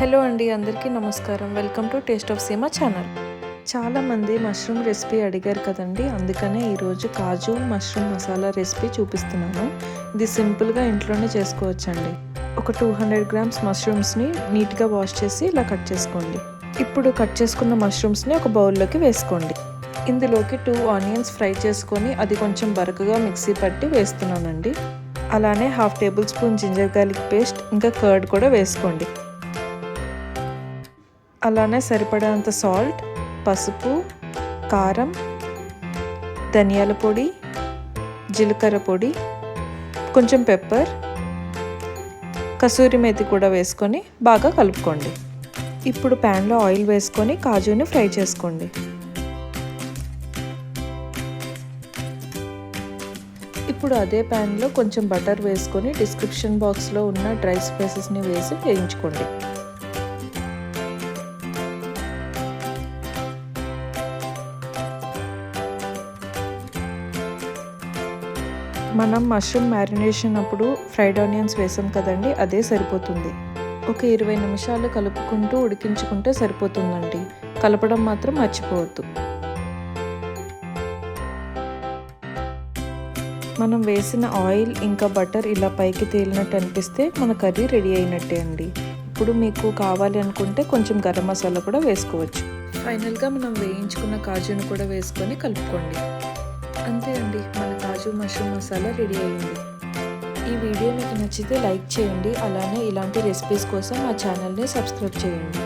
Hello అండి అందరికీ నమస్కారం. Welcome to taste of Seema channel. చాలామంది మష్రూమ్ రెసిపీ అడిగారు కదండి అందుకనే ఈరోజు కాజు మష్రూమ్ మసాలా రెసిపీ చూపిస్తున్నాను. ఇది సింపుల్గా ఇంట్లోనే చేసుకోవచ్చండి. ఒక టూ హండ్రెడ్ గ్రామ్స్ మష్రూమ్స్ని నీట్గా వాష్ చేసి ఇలా కట్ చేసుకోండి. ఇప్పుడు కట్ చేసుకున్న మష్రూమ్స్ని ఒక బౌల్లోకి వేసుకోండి. ఇందులోకి టూ ఆనియన్స్ ఫ్రై చేసుకొని అది కొంచెం బరకగా మిక్సీ పట్టి వేస్తున్నానండి. అలానే half tablespoon ginger garlic paste ఇంకా కర్డ్ కూడా వేసుకోండి. అలానే సరిపడేంత సాల్ట్ పసుపు కారం ధనియాల పొడి జీలకర్ర పొడి కొంచెం పెప్పర్ కసూరి మేతి కూడా వేసుకొని బాగా కలుపుకోండి. ఇప్పుడు ప్యాన్లో ఆయిల్ వేసుకొని కాజుని ఫ్రై చేసుకోండి. ఇప్పుడు అదే ప్యాన్లో కొంచెం బటర్ వేసుకొని డిస్క్రిప్షన్ బాక్స్లో ఉన్న డ్రై స్పైసెస్ని వేసి వేయించుకోండి. మనం మష్రూమ్ మ్యారినేషన్ అప్పుడు ఫ్రైడ్ ఆనియన్స్ వేసాం కదండి అదే సరిపోతుంది. ఒక ఇరవై నిమిషాలు కలుపుకుంటూ ఉడికించుకుంటే సరిపోతుందండి. కలపడం మాత్రం మర్చిపోవద్దు. మనం వేసిన ఆయిల్ ఇంకా బటర్ ఇలా పైకి తేలినట్టు అనిపిస్తే మన కర్రీ రెడీ అయినట్టే అండి. ఇప్పుడు మీకు కావాలి అనుకుంటే కొంచెం గరం మసాలా కూడా వేసుకోవచ్చు. ఫైనల్గా మనం వేయించుకున్న కాజును కూడా వేసుకొని కలుపుకోండి. అంతే అండి మన కాజు మష్రూమ్ మసాలా రెడీ అయింది. ఈ వీడియో మీకు నచ్చితే లైక్ చేయండి అలానే ఇలాంటి రెసిపీస్ కోసం మా ఛానల్ని సబ్స్క్రైబ్ చేయండి.